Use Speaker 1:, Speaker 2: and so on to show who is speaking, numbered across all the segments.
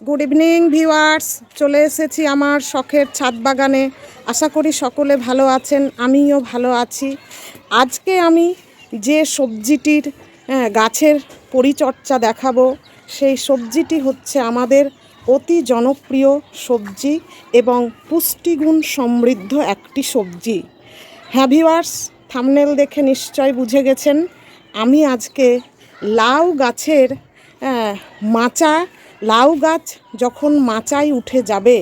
Speaker 1: Good evening viewers চলে এসেছি আমার শখের ছাদ বাগানে। আশা করি সকলে ভালো আছেন আমিও ভালো আছি। আজকে আমি যে সবজিটির হ্যাঁ, গাছের পরিচর্যা দেখাবো সেই সবজিটি হচ্ছে আমাদের অতি জনপ্রিয় সবজি এবং পুষ্টিগুণ সমৃদ্ধ একটি সবজি। হ্যাঁ ভিউয়ার্স থামনেল দেখে নিশ্চয় বুঝে গেছেন। আমি আজকে লাউ গাছের মাচা লাউ গাছ যখন মাচায় উঠে যাবে,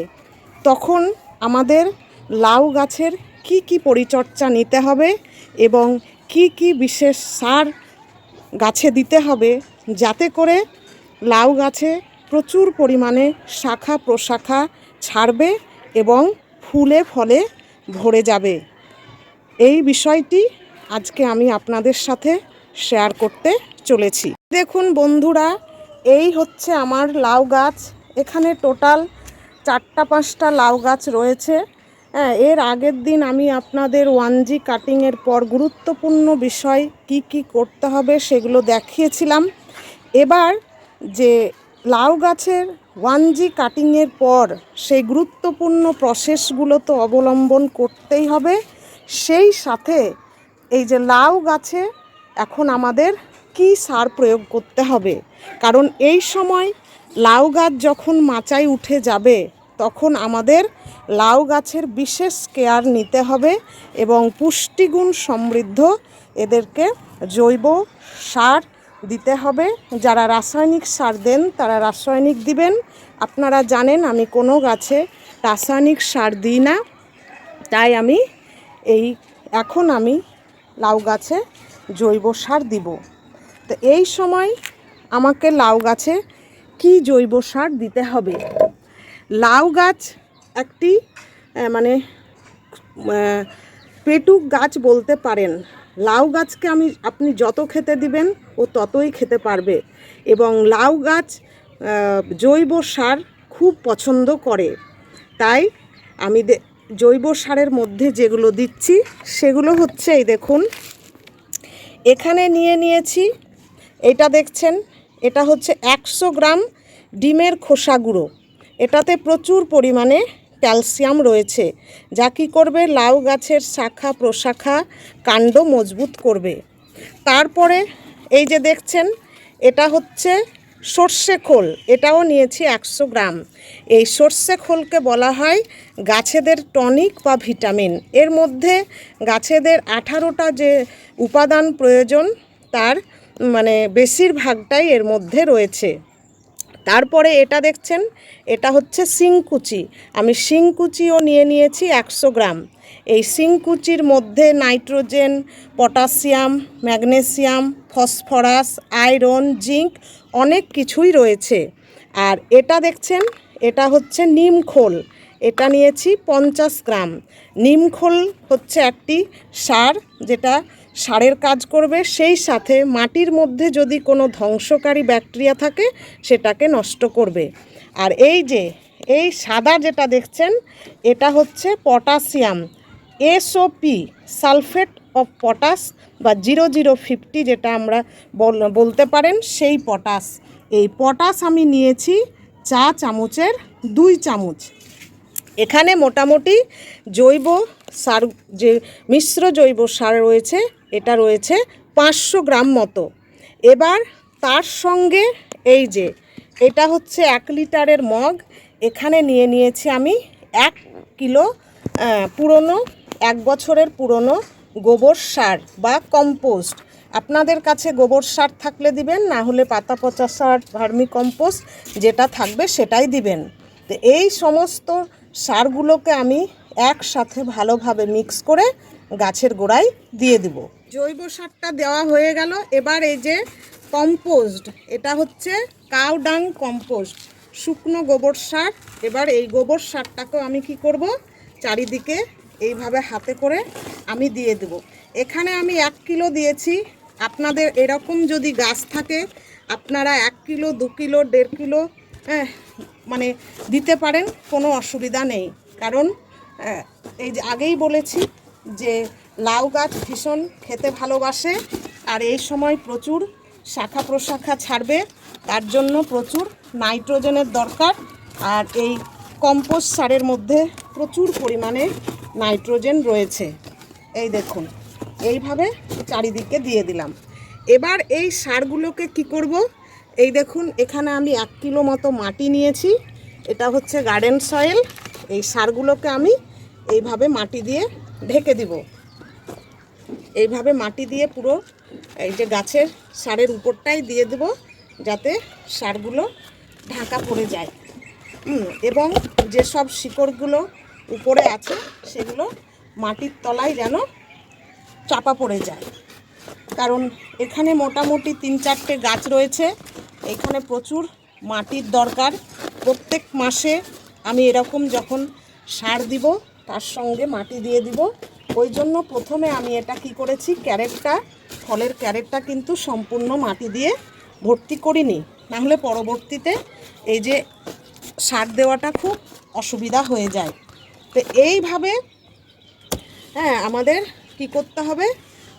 Speaker 1: তখন আমাদের লাউ গাছের কি কি পরিচর্যা নিতে হবে এবং কি কি বিশেষ সার গাছে দিতে হবে যাতে করে লাউ গাছে প্রচুর পরিমাণে শাখা প্রশাখা ছাড়বে এবং ফুলে ফলে ভরে যাবে। এই বিষয়টি আজকে আমি আপনাদের সাথে শেয়ার করতে চলেছি। দেখুন বন্ধুরা এই হচ্ছে আমার লাউ গাছ। এখানে টোটাল চারটা, পাঁচটা লাউ গাছ রয়েছে। হ্যাঁ এর আগের দিন আমি আপনাদের ওয়ান জি কাটিংয়ের পর গুরুত্বপূর্ণ বিষয় কি কি করতে হবে সেগুলো দেখিয়েছিলাম। এবার যে লাউ গাছের ওয়ান জি কাটিংয়ের পর সেই গুরুত্বপূর্ণ প্রসেসগুলো তো অবলম্বন করতেই হবে। সেই সাথে এই যে লাউ গাছে এখন আমাদের কি সার প্রয়োগ করতে হবে? কারণ এই সময় লাউ গাছ যখন মাচায় উঠে যাবে, তখন আমাদের লাউ গাছের বিশেষ কেয়ার নিতে হবে এবং পুষ্টিগুণ সমৃদ্ধ এদেরকে জৈব সার দিতে হবে। যারা রাসায়নিক সার দেন, তারা রাসায়নিক দিবেন। আপনারা জানেন, আমি কোনো গাছে রাসায়নিক সার দিই না। তাই আমি এই, এখন আমি লাউ গাছে জৈব সার দিব। তো এই সময় আমাকে লাউ গাছে কি জৈব সার দিতে হবে? লাউ গাছ একটি মানে পেটুক গাছ বলতে পারেন। লাউ গাছকে আমি, আপনি যত খেতে দিবেন, ও ততই খেতে পারবে এবং লাউ গাছ জৈব সার খুব পছন্দ করে। তাই আমি জৈব সারের মধ্যে যেগুলো দিচ্ছি, সেগুলো হচ্ছে এই দেখুন। এখানে নিয়ে নিয়েছি এটা দেখছেন, এটা হচ্ছে একশো গ্রাম ডিমের খোসা গুঁড়ো। এটাতে প্রচুর পরিমাণে ক্যালসিয়াম রয়েছে, যা কী করবে? লাউ গাছের শাখা প্রশাখা কাণ্ড মজবুত করবে। তারপরে এই যে দেখছেন, এটা হচ্ছে সর্ষে খোল, এটাও নিয়েছি একশো গ্রাম। এই সর্ষে খোলকে বলা হয় গাছেদের টনিক বা ভিটামিন। এর মধ্যে গাছেদের আঠারোটা যে উপাদান প্রয়োজন, তার মানে বেশিরভাগটাই এর মধ্যে রয়েছে। তারপরে এটা দেখছেন, এটা হচ্ছে শিংকুচি। আমি শিংকুচিও নিয়ে নিয়েছি একশো গ্রাম। এই শিংকুচির মধ্যে nitrogen, potassium, magnesium, phosphorus, iron, zinc অনেক কিছুই রয়েছে। আর এটা দেখছেন, এটা হচ্ছে নিমখোল এটা নিয়েছি পঞ্চাশ গ্রাম। নিমখোল হচ্ছে একটি সার যেটা সারের কাজ করবে, সেই সাথে মাটির মধ্যে যদি কোনো ধ্বংসকারী ব্যাকটেরিয়া থাকে, সেটাকে নষ্ট করবে। আর এই যে, এই সাদা যেটা দেখছেন, এটা হচ্ছে potassium SOP sulphate of potash বা জিরো জিরো ফিফটি যেটা আমরা বল- বলতে পারেন, সেই পটাশ। এই পটাশ আমি নিয়েছি চা চামচের দুই চামচ। এখানে মোটামুটি জৈব সার, যে মিশ্র জৈব সার রয়েছে, এটা রয়েছে পাঁচশো গ্রাম মতো। এবার তার সঙ্গে এই যে, এটা হচ্ছে এক লিটারের মগ। এখানে নিয়ে নিয়েছি আমি এক কিলো পুরনো, এক বছরের পুরনো গোবর সার বা কম্পোস্ট। আপনাদের কাছে গোবর সার থাকলে দিবেন, না হলে পাতা পচা সার, ভার্মি কম্পোস্ট যেটা থাকবে সেটাই দিবেন। তো এই সমস্ত সারগুলোকে আমি একসাথে ভালোভাবে মিক্স করে গাছের গোড়ায় দিয়ে দিব। জৈব সারটা দেওয়া হয়ে গেল। এবার এই যে কম্পোস্ট, এটা হচ্ছে কাউ ডাং কম্পোস্ট, শুকনো গোবর সার। এবার এই গোবর সারটাকেও আমি কি করব? চারিদিকে এইভাবে হাতে করে আমি দিয়ে দেব। এখানে আমি এক কিলো দিয়েছি। আপনাদের এরকম যদি গাছ থাকে, আপনারা এক কিলো, দু কিলো, দেড় কিলো হ্যাঁ মানে দিতে পারেন, কোনো অসুবিধা নেই। কারণ আহ, এই যে আগেই বলেছি যে লাউ গাছ ভীষণ খেতে ভালোবাসে আর এই সময় প্রচুর শাখা প্রশাখা ছাড়বে তার জন্য প্রচুর নাইট্রোজেনের দরকার আর এই কম্পোস্ট সারের মধ্যে প্রচুর পরিমাণে নাইট্রোজেন রয়েছে। এই দেখুন এইভাবে চারিদিকে দিয়ে দিলাম। এবার এই সারগুলোকে কি করব? এই দেখুন এখানে আমি এক কিলো মতো মাটি নিয়েছি এটা হচ্ছে গার্ডেন সয়েল। এই সারগুলোকে আমি এইভাবে মাটি দিয়ে ঢেকে দিব। এইভাবে মাটি দিয়ে পুরো এই যে গাছের সারের উপরটাই দিয়ে দেব যাতে সারগুলো ঢাকা পড়ে যায়। এবং যেসব শিকড়গুলো উপরে আছে সেগুলো মাটির তলায় যেন চাপা পড়ে যায়। কারণ এখানে মোটামুটি তিন চারটে গাছ রয়েছে, এখানে প্রচুর মাটির দরকার। প্রত্যেক মাসে আমি এরকম যখন সার দিব, তার সঙ্গে মাটি দিয়ে দিব। ওই জন্য প্রথমে আমি এটা কি করেছি, ক্যারেটটা, ফলের ক্যারেটটা কিন্তু সম্পূর্ণ মাটি দিয়ে ভর্তি করিনি। নাহলে পরবর্তীতে এই যে সার দেওয়াটা খুব অসুবিধা হয়ে যায়। তো এইভাবে হ্যাঁ আমাদের কি করতে হবে,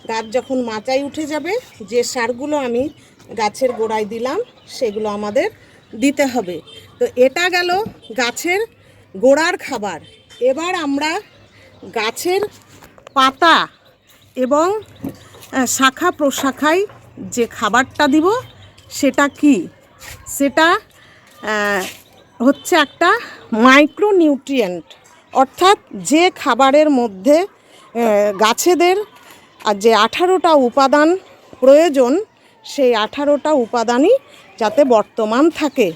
Speaker 1: গাছ যখন মাচায় উঠে যাবে, যে সারগুলো আমি গাছের গোড়ায় দিলাম, সেগুলো আমাদের দিতে হবে। তো এটা গেল গাছের গোড়ার খাবার। এবার আমরা গাছের পাতা এবং শাখা প্রশাখায় যে খাবারটা দিব, সেটা কি? সেটা হচ্ছে একটা মাইক্রোনিউট্রিয়েন্ট অর্থাৎ যে খাবারের মধ্যে গাছেদের, আর যে আঠারোটা উপাদান প্রয়োজন, সেই আঠারোটা উপাদানই যাতে বর্তমান থাকে।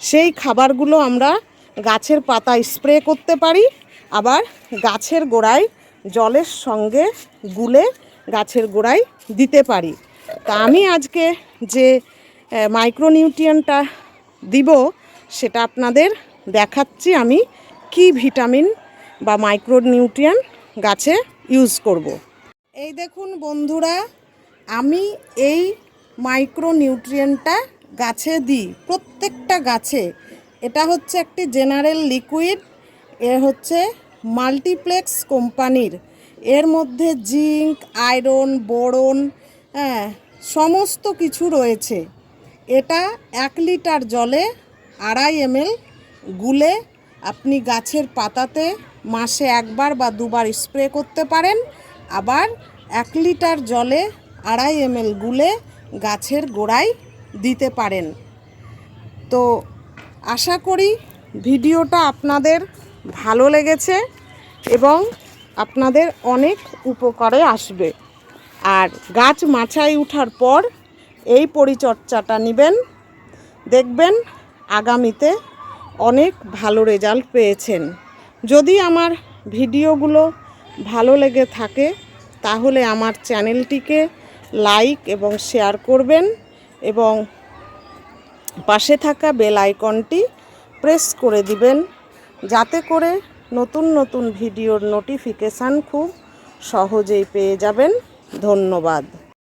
Speaker 1: সেই খাবারগুলো আমরা গাছের পাতায় স্প্রে করতে পারি, আবার গাছের গোড়ায় জলের সঙ্গে গুলে গাছের গোড়ায় দিতে পারি তা আমি আজকে যে মাইক্রোনিউট্রিয়েন্টটা দিব, সেটা আপনাদের দেখাচ্ছি আমি কি ভিটামিন বা মাইক্রোনিউট্রিয়েন্ট গাছে ইউজ করব। এই দেখুন বন্ধুরা, আমি এই মাইক্রোনিউট্রিয়েন্টটা গাছে দিই, প্রত্যেকটা গাছে। এটা হচ্ছে একটি জেনারেল লিকুইড, এ হচ্ছে মাল্টিপ্লেক্স কোম্পানির। এর মধ্যে জিঙ্ক, আয়রন, বোরন হ্যাঁ সমস্ত কিছু রয়েছে। এটা এক লিটার জলে আড়াই এমএল গুলে আপনি গাছের পাতাতে মাসে একবার বা দুবার স্প্রে করতে পারেন। আবার এক লিটার জলে আড়াই এমএল গুলে গাছের গোড়ায় দিতে পারেন। তো আশা করি ভিডিওটা আপনাদের ভালো লেগেছে এবং আপনাদের অনেক উপকারে আসবে। আর গাছ মাচায় ওঠার পর এই পরিচর্চাটা নেবেন। দেখবেন আগামীতে অনেক ভালো রেজাল্ট পেয়েছেন। যদি আমার ভিডিওগুলো ভালো লেগে থাকে, তাহলে আমার চ্যানেলটিকে লাইক এবং শেয়ার করবেন। এবং পাশে থাকা বেল আইকনটি প্রেস করে দিবেন, যাতে করে নতুন নতুন ভিডিওর নোটিফিকেশান খুব সহজেই পেয়ে যাবেন। ধন্যবাদ।